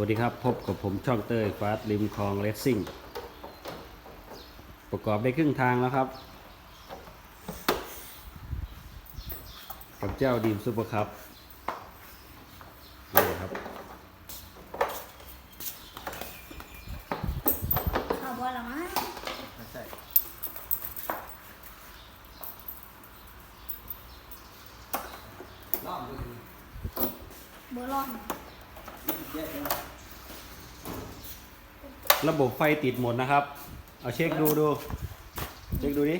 วัสดีครับ พบกับผมช่องเต้ยฟาสริมคลองเลสซิ่ง ประกอบได้ครึ่งทางแล้วครับกับเจ้าดีมซูเปอร์คัพนี่ครับเอาบอลละมั้งไม่ใช่รอบดูเบอร์ลอนแยกกัน ระบบไฟติดหมดนะครับ เอาเช็คดูดู เช็คดูดิ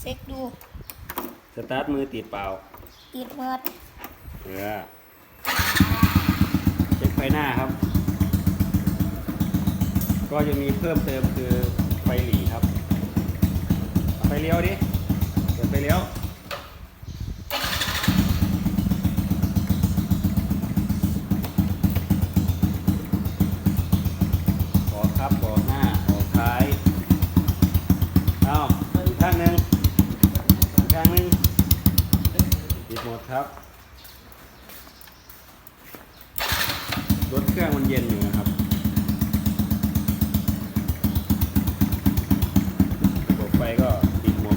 เซ็กดู สตาร์ทมือติดเปล่า ติดเมิดเออเช็คไฟหน้าครับ ก็จะมีเพิ่มเติมคือไฟหลีครับเอาไฟเลี้ยวดิ เปิดไฟเลี้ยว ข้างหนึ่งข้างหนึ่งปิดหมดครับ รถเครื่องมันเย็นอยู่นะครับระบบไฟก็ปิดหมด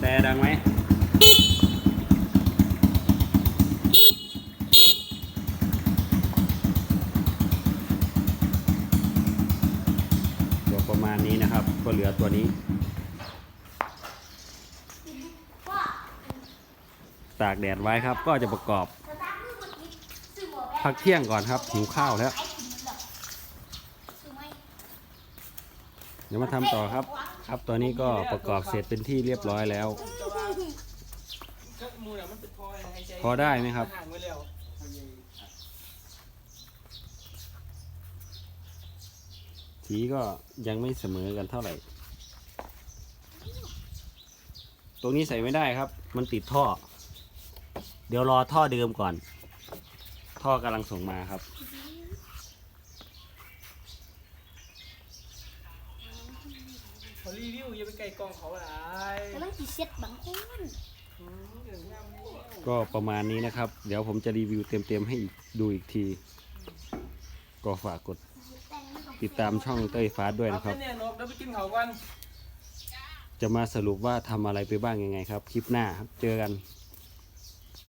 แต่ดังไหมตัวประมาณนี้นะครับ ก็เหลือตัวนี้ ว่า ตากแดดไว้ครับ ก็จะประกอบพักเที่ยงก่อนครับหิวข้าวแล้วเดี๋ยวมาทำต่อครับ ครับตัวนี้ก็ประกอบเสร็จเป็นที่เรียบร้อยแล้ว พอได้ไหมครับสีก็ยังไม่เสมอกันเท่าไหร่ ตรงนี้ใส่ไม่ได้ครับ มันติดท่อ เดี๋ยวรอท่อเดิมก่อน ท่อกำลังส่งมาครับเขารีวิวอย่าไปไกลกองเขาหลายแต่มันกี่เซ็ตบางคนอืมเดี๋ยวน้ำนี่ก็ประมาณนี้นะครับ เดี๋ยวผมจะรีวิวเต็มๆให้อีกดูอีกที ก็ฝากกดติดตามช่องเต้ยฟ้าด้วยนะครับเอาแเนี่ยนกเดี๋ยวไปกินเขาก่อนจะมาสรุปว่าทำอะไรไปบ้างยังไงครับ คลิปหน้าครับเจอกัน